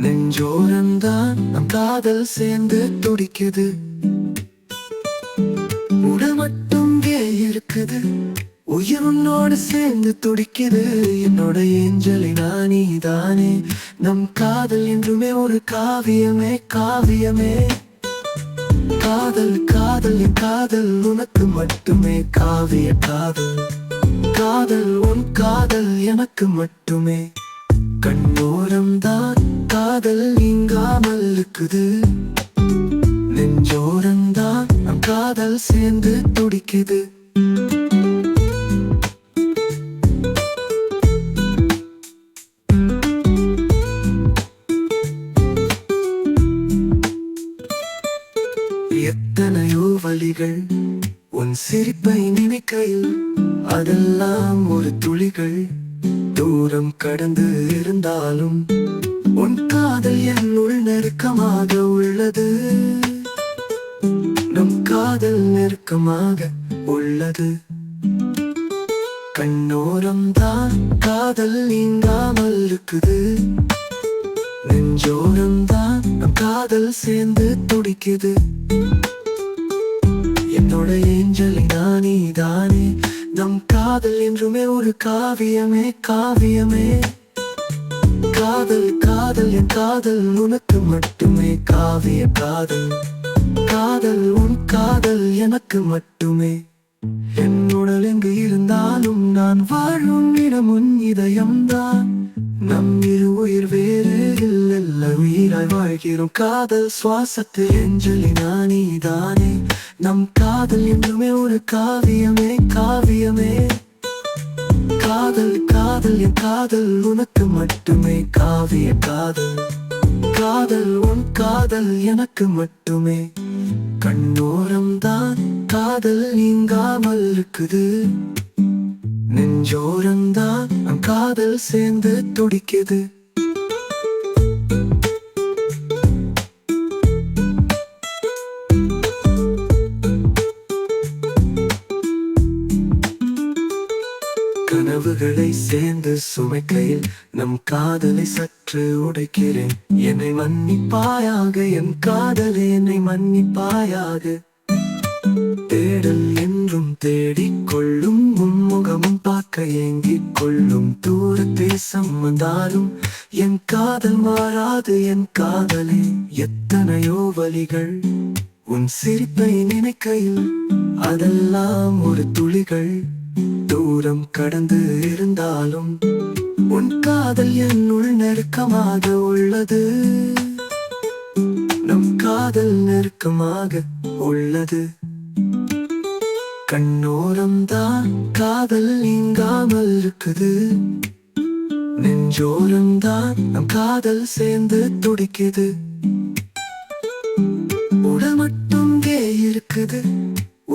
நெஞ்சோரம்தான் நம் காதல் சேர்ந்து துடிக்குது. உடல் மட்டும் இருக்குது. உயிர் உன்னோடு சேர்ந்து துடிக்குது. என்னோட எஞ்சலி நானே தானே. நம் காதல் என்றுமே ஒரு காவியமே காவியமே. காதல் காதல் காதல் உனக்கு மட்டுமே காவிய காதல். காதல் உன் காதல் எனக்கு மட்டுமே. கண்ணு இருக்குது. நெஞ்சோரந்தான் நம் காதல் சேர்ந்து துடிக்குது. எத்தனையோ வழிகள் உன் சிரிப்பை நினைக்கையில் அதெல்லாம் ஒரு துளிகள். தூரம் கடந்து இருந்தாலும் உன் காதல் என்னுள் நெருக்கமாக உள்ளது. நம் காதல் நெருக்கமாக உள்ளது. கண்ணோரம் தான் காதல் நீங்காமல் இருக்குது. நெஞ்சோரம் தான் நம் காதல் சேர்ந்து துடிக்குது. என்னோட எஞ்சலி நானே தானே. நம் காதல் என்றுமே ஒரு காவியமே காவியமே. என் காதல் உனக்கு மட்டுமே காவிய காதல். காதல் உன் காதல் எனக்கு மட்டுமே. என் உடல் எங்கு இருந்தாலும் நான் வாழும் இடமுன் உன் இதயம்தான். நம் இரு உயிர் வேறு இல்ல உயிராய் வாழ்கிறோம். காதல் சுவாசத்து எஞ்சலினா நீதானே நம் காதல் என்றுமே ஒரு காவியமே காவியமே. காதல் காதல் என் காதல். உனக்கு மட்டுமே காவிய காதல். காதல் உன் காதல் எனக்கு மட்டுமே. கண்ணோரம் தான் காதல் நீங்காமல் இருக்குது. நெஞ்சோரம் தான் காதல் சேர்ந்து துடிக்குது. சேர்ந்து சுமைக்கையில் நம் காதலை சற்று உடைக்கிறேன். என்னை மன்னிப்பாயாக என் காதலை என்னை மன்னிப்பாயாக. தேடல் என்றும் தேடிக்கொள்ளும் உன்முகமும் பார்க்க ஏங்கிக் கொள்ளும். தூர தேசம் வந்தாலும் என் காதல் மாறாது என் காதலே எத்தனையோ வழிகள். உன் சிரிப்பை நினைக்கையில் அதெல்லாம் ஒரு துளிகள். தூரம் கடந்து இருந்தாலும் உன் காதல் என்னுள் நெருக்கமாக உள்ளது. நம் காதல் நெருக்கமாக உள்ளது. கண்ணோரம் தான் காதல் நீங்காமல் இருக்குது. நெஞ்சோரம் தான் நம் காதல் சேர்ந்து துடிக்குது. உடல் மட்டும் இருக்குது.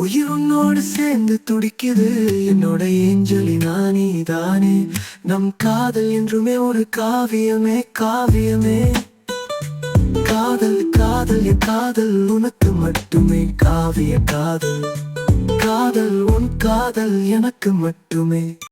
உயிர் உன்னோடு சேர்ந்து துடிக்குது. என்னோட ஏஞ்சலி நானே தானே. நம் காதல் என்றுமே ஒரு காவியமே காவியமே. காதல் காதல் என் காதல் உனக்கு மட்டுமே காவிய காதல். காதல் உன் காதல் எனக்கு மட்டுமே.